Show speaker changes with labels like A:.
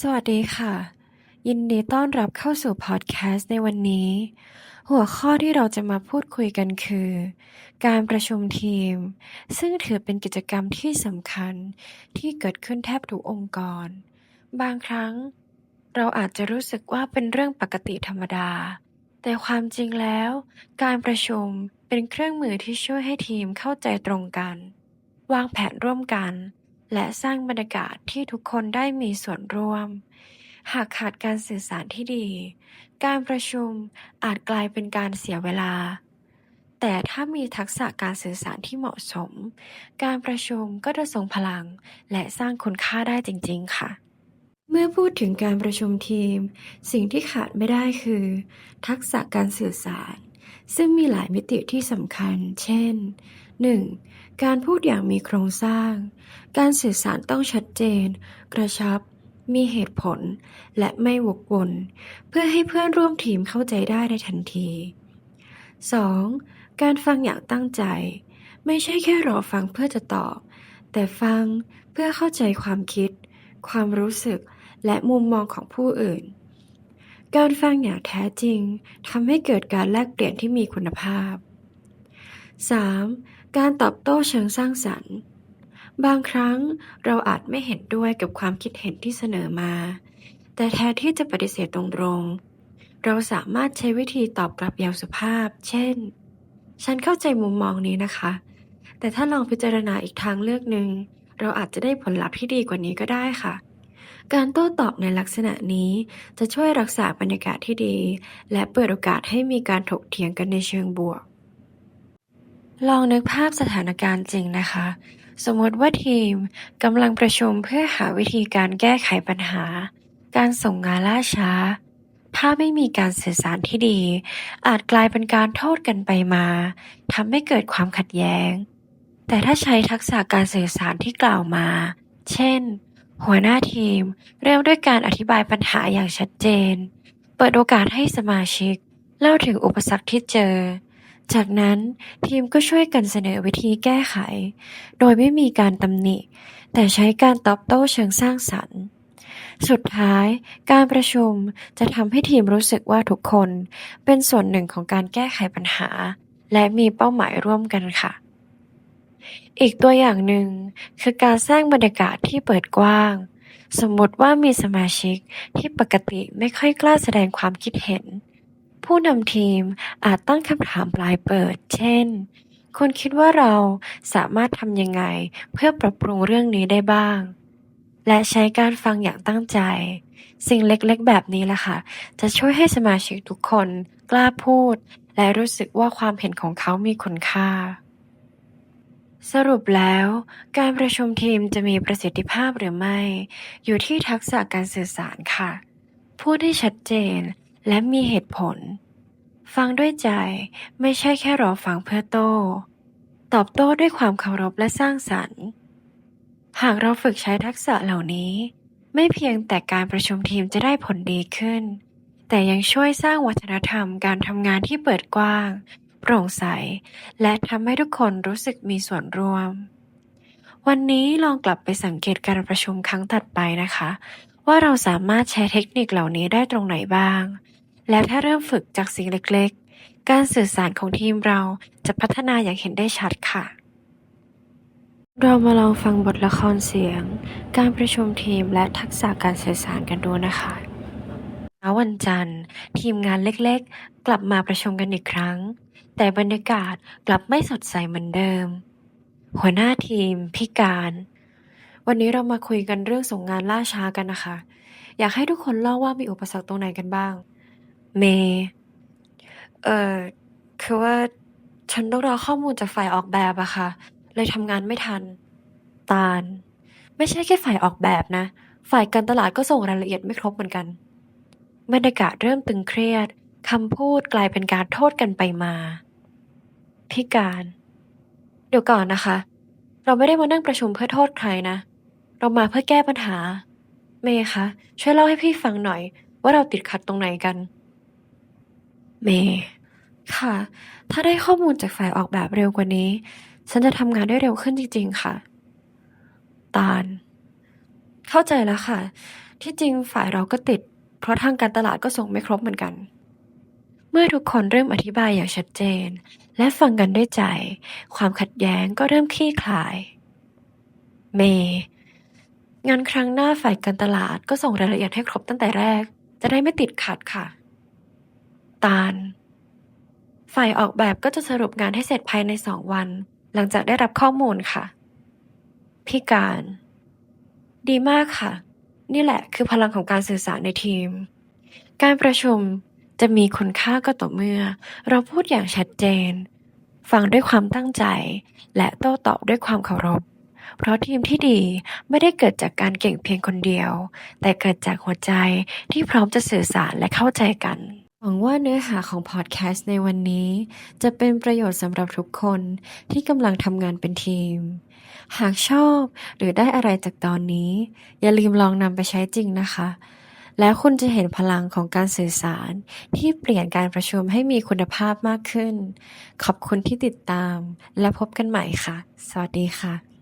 A: สวัสดีค่ะ ยินดีต้อนรับเข้าสู่พอดแคสต์ในวันนี้ หัวข้อที่เราจะมาพูดคุยกันคือ การประชุมทีม ซึ่งถือเป็นกิจกรรมที่สำคัญที่เกิดขึ้นแทบทุกองค์กร บางครั้ง เราอาจจะรู้สึกว่าเป็นเรื่องปกติธรรมดา แต่ความจริงแล้ว การประชุมเป็นเครื่องมือที่ช่วยให้ทีมเข้าใจตรงกัน วางแผนร่วมกัน และสร้างบรรยากาศที่ทุกคนได้มีส่วนร่วม หากขาดการสื่อสารที่ดี การประชุมอาจกลายเป็นการเสียเวลา แต่ถ้ามีทักษะการสื่อสารที่เหมาะสม การประชุมก็จะทรงพลัง และสร้างคุณค่าได้จริง ๆ ค่ะเมื่อพูดถึงการประชุมทีม สิ่งที่ขาดไม่ได้คือ ทักษะการสื่อสาร ซึ่งมีหลายมิติที่สำคัญ เช่น 1. การพูดอย่างมีโครงสร้าง การสื่อสารต้องชัดเจน กระชับ มีเหตุผล และไม่วกวน เพื่อให้เพื่อนร่วมทีมเข้าใจได้ในทันที 2. การฟังอย่างตั้งใจ ไม่ใช่แค่รอฟังเพื่อจะตอบ แต่ฟังเพื่อเข้าใจความคิด ความรู้สึก และมุมมองของผู้อื่น การฟังอย่างแท้จริงทำให้เกิดการแลกเปลี่ยนที่มีคุณภาพ 3. การตอบโต้เชิงสร้างสรรค์ บางครั้งเราอาจไม่เห็นด้วยกับความคิดเห็นที่เสนอมา แต่แทนที่จะปฏิเสธตรงๆ เราสามารถใช้วิธีตอบกลับอย่างสุภาพ เช่น ฉันเข้าใจมุมมองนี้นะคะ แต่ถ้าลองพิจารณาอีกทางเลือกหนึ่ง เราอาจจะได้ผลลัพธ์ที่ดีกว่านี้ก็ได้ค่ะการโต้ตอบในลักษณะนี้จะช่วยรักษาบรรยากาศที่ดี และเปิดโอกาสให้มีการถกเถียงกันในเชิงบวก ลองนึกภาพสถานการณ์จริงนะคะ สมมติว่าทีมกำลังประชุมเพื่อหาวิธีการแก้ไขปัญหา การส่งงานล่าช้า ถ้าไม่มีการสื่อสารที่ดี อาจกลายเป็นการโทษกันไปมาทำให้เกิดความขัดแย้ง แต่ถ้าใช้ทักษะการสื่อสารที่กล่าวมา เช่น หัวหน้าทีมเริ่มด้วยการอธิบายปัญหาอย่างชัดเจน เปิดโอกาสให้สมาชิก เล่าถึงอุปสรรคที่เจอ จากนั้นทีมก็ช่วยกันเสนอวิธีแก้ไข โดยไม่มีการตำหนิ แต่ใช้การตอบโต้เชิงสร้างสรรค์ สุดท้าย การประชุมจะทำให้ทีมรู้สึกว่าทุกคนเป็นส่วนหนึ่งของการแก้ไขปัญหา และมีเป้าหมายร่วมกันค่ะ อีกตัวอย่างหนึ่งคือการสร้างบรรยากาศที่เปิดกว้าง สมมติว่ามีสมาชิกที่ปกติไม่ค่อยกล้าแสดงความคิดเห็น ผู้นำทีมอาจตั้งคำถามปลายเปิด เช่น คุณคิดว่าเราสามารถทำยังไงเพื่อปรับปรุงเรื่องนี้ได้บ้าง และใช้การฟังอย่างตั้งใจ สิ่งเล็กๆ แบบนี้แหละค่ะ จะช่วยให้สมาชิกทุกคนกล้าพูด และรู้สึกว่าความเห็นของเขามีคุณค่าสรุปแล้วการประชุมทีมจะมีประสิทธิภาพหรือไม่ อยู่ที่ทักษะการสื่อสารค่ะ พูดให้ชัดเจน และมีเหตุผล ฟังด้วยใจไม่ใช่แค่รอฟังเพื่อโต้ ตอบโต้ด้วยความเคารพและสร้างสรรค์ หากเราฝึกใช้ทักษะเหล่านี้ ไม่เพียงแต่การประชุมทีมจะได้ผลดีขึ้น แต่ยังช่วยสร้างวัฒนธรรมการทำงานที่เปิดกว้าง โปร่งใส และทำให้ทุกคนรู้สึกมีส่วนร่วม วันนี้ลองกลับไปสังเกตการประชุมครั้งถัดไปนะคะว่าเราสามารถใช้เทคนิคเหล่านี้ได้ตรงไหนบ้าง และถ้าเริ่มฝึกจากสิ่งเล็ก ๆ การสื่อสารของทีมเราจะพัฒนาอย่างเห็นได้ชัดค่ะ เรามาลองฟังบทละครเสียง การประชุมทีมและทักษะการสื่อสารกันดูนะคะเช้าวันจันทร์ ทีมงานเล็กๆ กลับมาประชุมกันอีกครั้ง แต่บรรยากาศกลับไม่สดใสเหมือนเดิม หัวหน้าทีม พิการ วันนี้เรามาคุยกันเรื่องส่งงานล่าช้ากันนะคะ อยากให้ทุกคนเล่าว่ามีอุปสรรคตรงไหนกันบ้าง เมย์ เอ่อ คือว่าฉันต้องรอข้อมูลจากฝ่ายออกแบบอะค่ะ เลยทำงานไม่ทัน ตาล ไม่ใช่แค่ฝ่ายออกแบบนะ ฝ่ายการตลาดก็ส่งรายละเอียดไม่ครบเหมือนกันบรรยากาศเริ่มตึงเครียดคำพูดกลายเป็นการโทษกันไปมาพิการ เดี๋ยวก่อนนะคะ เราไม่ได้มานั่งประชุมเพื่อโทษใครนะ เรามาเพื่อแก้ปัญหา เมย์คะช่วยเล่าให้พี่ฟังหน่อย ว่าเราติดขัดตรงไหนกัน เมย์ค่ะ ถ้าได้ข้อมูลจากฝ่ายออกแบบเร็วกว่านี้ ฉันจะทำงานได้เร็วขึ้นจริง ๆ ค่ะ ตาล เข้าใจแล้วค่ะ ที่จริงฝ่ายเราก็ติด เพราะทางการตลาดก็ส่งไม่ครบเหมือนกัน เมื่อทุกคนเริ่มอธิบายอย่างชัดเจน และฟังกันด้วยใจ ความขัดแย้งก็เริ่มคลี่คลาย เมย์งานครั้งหน้าฝ่ายการตลาดก็ส่งรายละเอียดให้ครบตั้งแต่แรก จะได้ไม่ติดขัดค่ะ ตาล ฝ่ายออกแบบก็จะสรุปงานให้เสร็จภายในสองวัน หลังจากได้รับข้อมูลค่ะ พี่การ ดีมากค่ะ นี่แหละคือพลังของการสื่อสารในทีม การประชุมจะมีคุณค่าก็ต่อเมื่อ เราพูดอย่างชัดเจน ฟังด้วยความตั้งใจ และโต้ตอบด้วยความเคารพ เพราะทีมที่ดีไม่ได้เกิดจากการเก่งเพียงคนเดียว แต่เกิดจากหัวใจที่พร้อมจะสื่อสารและเข้าใจกัน หวังว่าเนื้อหาของพอดแคสต์ในวันนี้ จะเป็นประโยชน์สำหรับทุกคนที่กำลังทำงานเป็นทีม หากชอบหรือได้อะไรจากตอนนี้ อย่าลืมลองนำไปใช้จริงนะคะ แล้วคุณจะเห็นพลังของการสื่อสารที่เปลี่ยนการประชุมให้มีคุณภาพมากขึ้น ขอบคุณที่ติดตาม และพบกันใหม่ค่ะ สวัสดีค่ะ